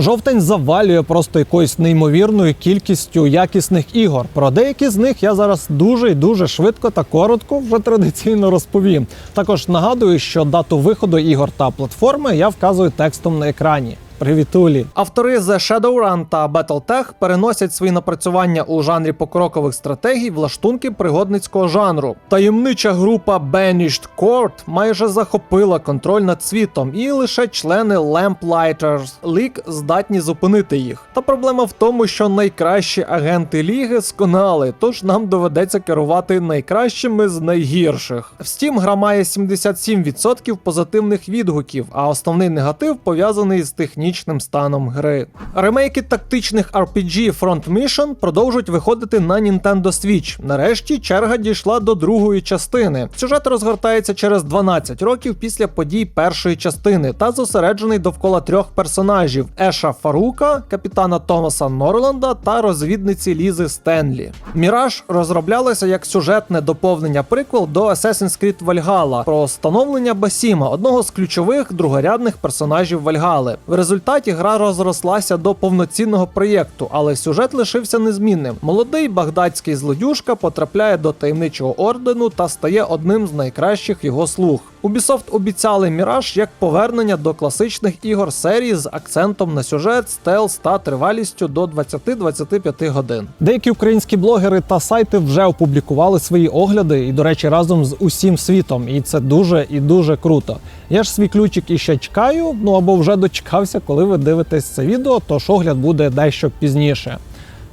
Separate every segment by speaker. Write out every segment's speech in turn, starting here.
Speaker 1: Жовтень завалює просто якоюсь неймовірною кількістю якісних ігор. Про деякі з них я зараз дуже і дуже швидко та коротко вже традиційно розповім. Також нагадую, що дату виходу ігор та платформи я вказую текстом на екрані. Привітулі! Автори The Shadowrun та Battletech переносять свої напрацювання у жанрі покрокових стратегій в лаштунки пригодницького жанру. Таємнича група Banished Court майже захопила контроль над світом, і лише члени Lamplighters League здатні зупинити їх. Та проблема в тому, що найкращі агенти ліги сконали, тож нам доведеться керувати найкращими з найгірших. В Steam гра має 77% позитивних відгуків, а основний негатив пов'язаний з технічним станом гри. Ремейки тактичних RPG Front Mission продовжують виходити на Nintendo Switch. Нарешті черга дійшла до другої частини. Сюжет розгортається через 12 років після подій першої частини та зосереджений довкола трьох персонажів: Еша Фарука, капітана Томаса Норланда та розвідниці Лізи Стенлі. Міраж розроблялася як сюжетне доповнення приквел до Assassin's Creed Valhalla про становлення Басіма, одного з ключових другорядних персонажів Вальгали. В результаті гра розрослася до повноцінного проєкту, але сюжет лишився незмінним. Молодий багдадський злодюжка потрапляє до таємничого ордену та стає одним з найкращих його слуг. Ubisoft обіцяли Міраж як повернення до класичних ігор серії з акцентом на сюжет, стелс та тривалістю до 20-25 годин. Деякі українські блогери та сайти вже опублікували свої огляди, і, до речі, разом з усім світом. І це дуже і дуже круто. Я ж свій ключик іще чекаю, ну або вже дочекався, коли ви дивитесь це відео, тож огляд буде дещо пізніше.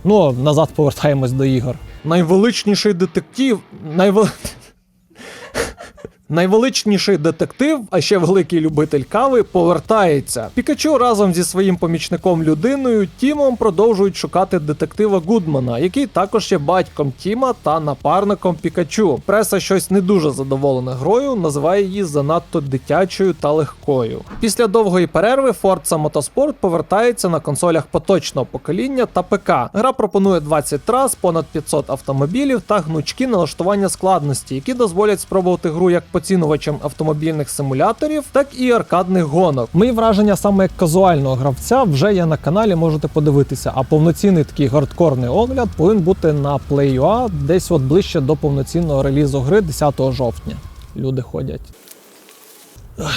Speaker 1: Ну, назад повертаємось до ігор. Найвеличніший детектив. Найвел... Найвеличніший детектив, а ще великий любитель кави, повертається. Пікачу разом зі своїм помічником людиною Тімом продовжують шукати детектива Гудмана, який також є батьком Тіма та напарником Пікачу. Преса щось не дуже задоволена грою, називає її занадто дитячою та легкою. Після довгої перерви Forza Motorsport повертається на консолях поточного покоління та ПК. Гра пропонує 20 трас, понад 500 автомобілів та гнучкі налаштування складності, які дозволять спробувати гру як поцінувачам автомобільних симуляторів, так і аркадних гонок. Мої враження саме як казуального гравця вже є на каналі, можете подивитися. А повноцінний такий гардкорний огляд повинен бути на Play.ua десь от ближче до повноцінного релізу гри 10 жовтня. Люди ходять.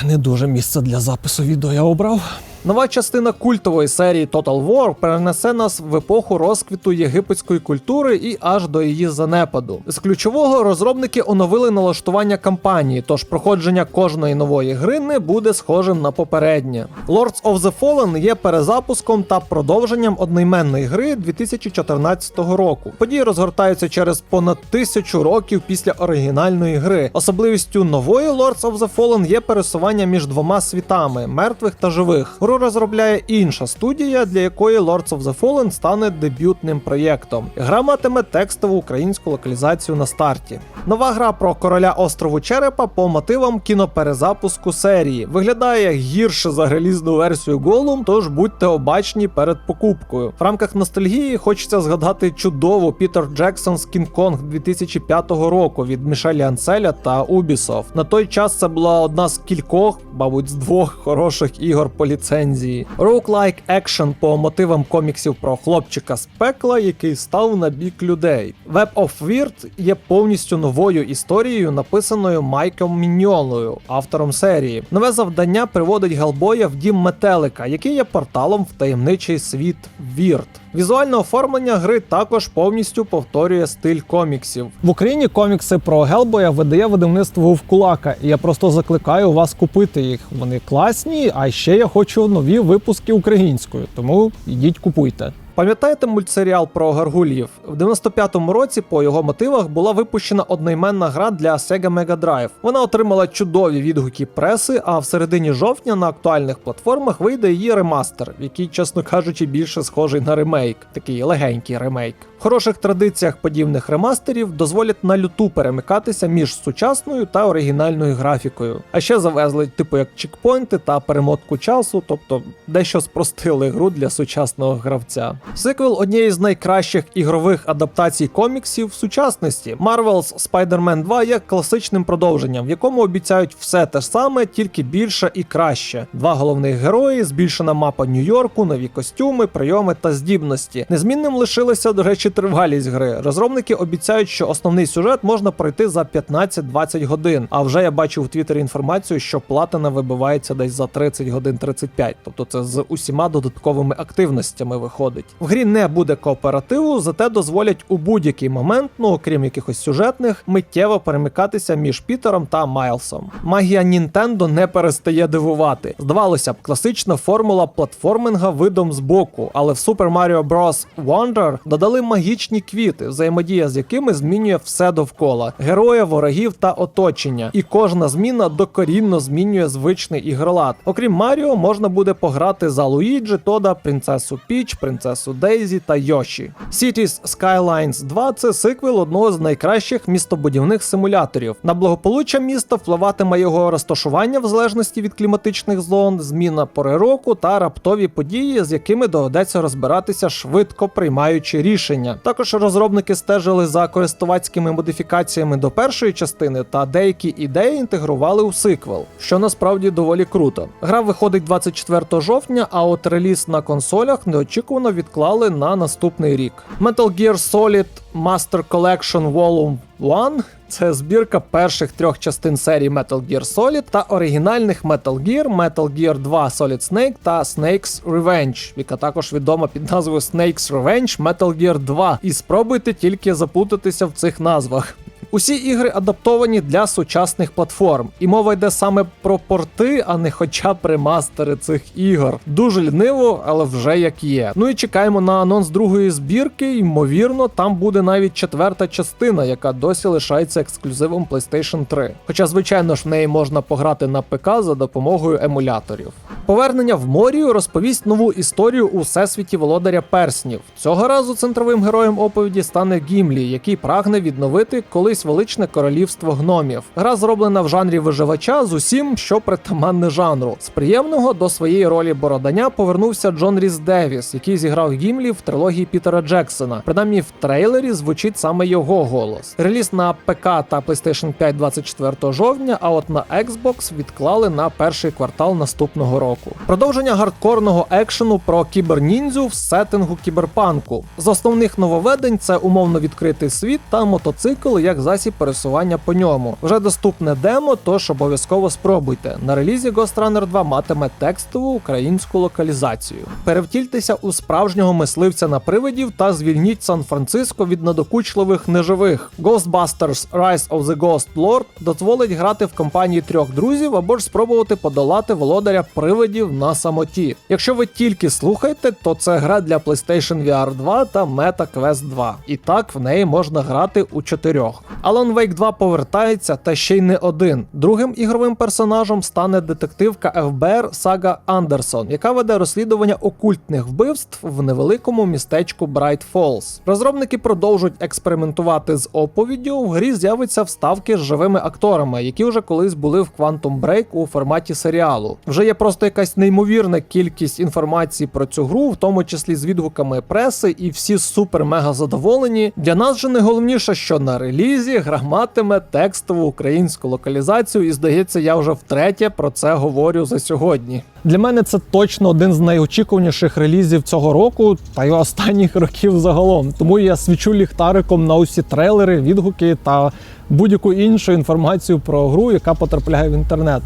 Speaker 1: Не дуже місце для запису відео я обрав. Нова частина культової серії Total War перенесе нас в епоху розквіту єгипетської культури і аж до її занепаду. З ключового розробники оновили налаштування кампанії, тож проходження кожної нової гри не буде схожим на попереднє. Lords of the Fallen є перезапуском та продовженням одноіменної гри 2014 року. Події розгортаються через понад тисячу років після оригінальної гри. Особливістю нової Lords of the Fallen є пересування між двома світами мертвих та живих. Розробляє інша студія, для якої Lords of the Fallen стане дебютним проєктом. Гра матиме текстову українську локалізацію на старті. Нова гра про короля острову Черепа по мотивам кіноперезапуску серії. Виглядає гірше за релізну версію Голум, тож будьте обачні перед покупкою. В рамках ностальгії хочеться згадати чудову Пітер Джексон з Кінг-Конг 2005 року від Мішеля Анселя та Ubisoft. На той час це була одна з кількох, мабуть, з двох хороших ігор по ліцензії. Roguelike екшен по мотивам коміксів про хлопчика з пекла, який став на бік людей. Web of Weird є повністю новою історією, написаною Майком Міньолою, автором серії. Нове завдання приводить Гелбоя в дім метелика, який є порталом в таємничий світ Вірт. Візуальне оформлення гри також повністю повторює стиль коміксів. В Україні комікси про Гелбоя видає видавництво Вовкулака, і я просто закликаю вас купити їх. Вони класні, а ще я хочу нові випуски українською, тому йдіть купуйте. Пам'ятаєте мультсеріал про гаргулів? В 95-му році по його мотивах була випущена одноіменна гра для Sega Mega Drive. Вона отримала чудові відгуки преси, а в середині жовтня на актуальних платформах вийде її ремастер, який, чесно кажучи, більше схожий на ремейк, такий легенький ремейк. В хороших традиціях подібних ремастерів дозволять на люту перемикатися між сучасною та оригінальною графікою. А ще завезли, типу як чекпоінти та перемотку часу, тобто дещо спростили гру для сучасного гравця. Сиквел однієї з найкращих ігрових адаптацій коміксів в сучасності. Marvel's Spider-Man 2 є класичним продовженням, в якому обіцяють все те саме, тільки більше і краще. Два головних герої, збільшена мапа Нью-Йорку, нові костюми, прийоми та здібності. Незмінним лишилася, до речі, тривалість гри. Розробники обіцяють, що основний сюжет можна пройти за 15-20 годин. А вже я бачив у Твіттері інформацію, що платина вибивається десь за 30 годин 35. Тобто це з усіма додатковими активностями виходить. В грі не буде кооперативу, зате дозволять у будь-який момент, ну окрім якихось сюжетних, миттєво перемикатися між Пітером та Майлсом. Магія Нінтендо не перестає дивувати. Здавалося б, класична формула платформинга видом з боку, але в Super Mario Bros. Wonder додали магічні квіти, взаємодія з якими змінює все довкола: героя, ворогів та оточення. І кожна зміна докорінно змінює звичний ігролад. Окрім Маріо, можна буде пограти за Луїджі, Тода, принцесу Піч, принцесу Дейзі та Йоші. Cities Skylines 2 це сиквел одного з найкращих містобудівних симуляторів. На благополуччя міста впливатиме його розташування в залежності від кліматичних зон, зміна пори року та раптові події, з якими доведеться розбиратися швидко приймаючи рішення. Також розробники стежили за користувацькими модифікаціями до першої частини та деякі ідеї інтегрували у сиквел, що насправді доволі круто. Гра виходить 24 жовтня, а от реліз на консолях неочікувано відклали на наступний рік. Metal Gear Solid Master Collection Volume 1 це збірка перших трьох частин серії Metal Gear Solid та оригінальних Metal Gear, Metal Gear 2 Solid Snake та Snake's Revenge, яка також відома під назвою Snake's Revenge Metal Gear 2. І спробуйте тільки запутатися в цих назвах. Усі ігри адаптовані для сучасних платформ, і мова йде саме про порти, а не хоча б ремастери цих ігор. Дуже ліниво, але вже як є. Ну і чекаємо на анонс другої збірки. Ймовірно, там буде навіть четверта частина, яка досі лишається ексклюзивом PlayStation 3. Хоча, звичайно ж, в неї можна пограти на ПК за допомогою емуляторів. Повернення в Морію розповість нову історію у всесвіті володаря перснів. Цього разу центровим героєм оповіді стане Гімлі, який прагне відновити колись величне королівство гномів. Гра зроблена в жанрі виживача з усім, що притаманне жанру. З приємного до своєї ролі бородання повернувся Джон Ріс Девіс, який зіграв Гімлі в трилогії Пітера Джексона. Принаймні в трейлері звучить саме його голос. Реліз на ПК та PlayStation 5 24 жовтня, а от на Xbox відклали на перший квартал наступного року. Продовження гардкорного екшену про кіберніндзю в сеттингу кіберпанку. З основних нововведень це умовно відкритий світ та мотоцикл як засіб пересування по ньому. Вже доступне демо, тож обов'язково спробуйте. На релізі Ghost Runner 2 матиме текстову українську локалізацію. Перевтільтеся у справжнього мисливця на привидів та звільніть Сан-Франциско від надокучливих неживих. Ghostbusters Rise of the Ghost Lord дозволить грати в компанії трьох друзів або ж спробувати подолати володаря привидів на самоті. Якщо ви тільки слухаєте, то це гра для PlayStation VR 2 та Meta Quest 2. І так в неї можна грати у чотирьох. Alan Wake 2 повертається та ще й не один. Другим ігровим персонажем стане детективка ФБР Сага Андерсон, яка веде розслідування окультних вбивств в невеликому містечку Брайт Фолз. Розробники продовжують експериментувати з оповіддю. В грі з'явиться вставки з живими акторами, які вже колись були в Quantum Break у форматі серіалу. Вже є просто якась неймовірна кількість інформації про цю гру, в тому числі з відгуками преси, і всі супер-мега задоволені. Для нас же найголовніше, що на релізі гра матиме текстову українську локалізацію, і здається, я вже втретє про це говорю за сьогодні. Для мене це точно один з найочікуваніших релізів цього року та й останніх років загалом. Тому я свічу ліхтариком на усі трейлери, відгуки та будь-яку іншу інформацію про гру, яка потрапляє в інтернет.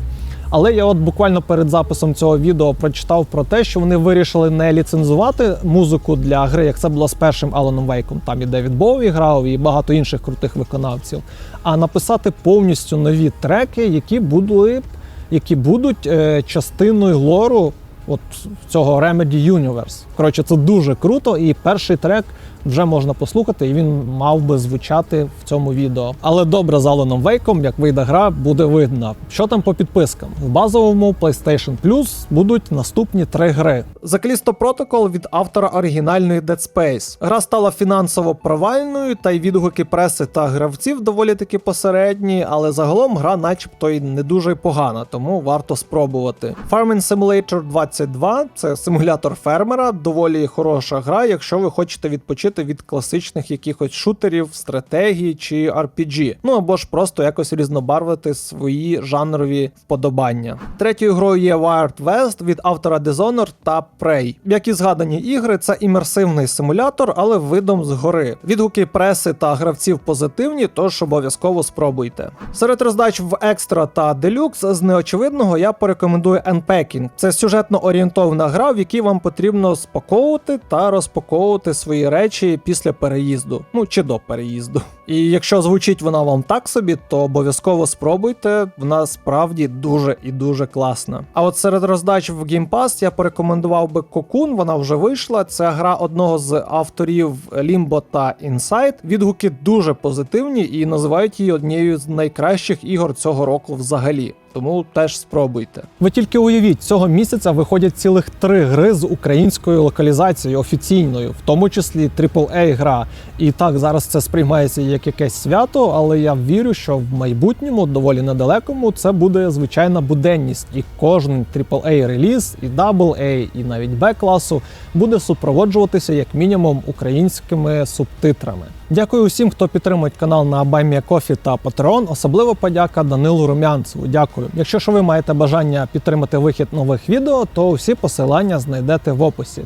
Speaker 1: Але я от буквально перед записом цього відео прочитав про те, що вони вирішили не ліцензувати музику для гри, як це було з першим Аланом Вейком. Там і Девід Боуві грав, і багато інших крутих виконавців. А написати повністю нові треки, які були, які будуть е, частиною лору от цього Remedy Universe. Коротше, це дуже круто. І перший трек вже можна послухати, і він мав би звучати в цьому відео. Але добре з Аланом Вейком, як вийде гра, буде видно. Що там по підпискам? В базовому PlayStation Plus будуть наступні три гри. Callisto Protocol від автора оригінальної Dead Space. Гра стала фінансово провальною, та й відгуки преси та гравців доволі таки посередні, але загалом гра, начебто, й не дуже погана, тому варто спробувати. Farming Simulator 22 це симулятор фермера, доволі хороша гра, якщо ви хочете відпочити від класичних якихось шутерів, стратегії чи RPG. Ну або ж просто якось різнобарвити свої жанрові вподобання. Третьою грою є Wild West від автора Dishonored та Prey. Як і згадані ігри, це імерсивний симулятор, але видом згори. Відгуки преси та гравців позитивні, тож обов'язково спробуйте. Серед роздач в екстра та делюкс з неочевидного я порекомендую Unpacking. Це сюжетно орієнтовна гра, в якій вам потрібно спаковувати та розпаковувати свої речі після переїзду, ну чи до переїзду. І якщо звучить вона вам так собі, то обов'язково спробуйте. Вона справді дуже і дуже класна. А от серед роздач в Game Pass я порекомендував би Cocoon, вона вже вийшла. Це гра одного з авторів Limbo та Inside. Відгуки дуже позитивні і називають її однією з найкращих ігор цього року взагалі. Тому теж спробуйте. Ви тільки уявіть, цього місяця виходять цілих три гри з українською локалізацією офіційною, в тому числі aaa гра. І так зараз це сприймається як якесь свято, але я вірю, що в майбутньому, доволі недалекому, це буде звичайна буденність, і кожен aaa реліз, і AA, і навіть Б класу буде супроводжуватися як мінімум українськими субтитрами. Дякую усім, хто підтримує канал на BuyMeACoffee та Patreon. Особливо подяка Данилу Румянцеву. Дякую. Якщо ж ви маєте бажання підтримати вихід нових відео, то всі посилання знайдете в описі.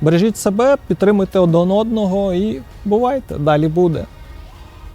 Speaker 1: Бережіть себе, підтримуйте один одного і бувайте, далі буде.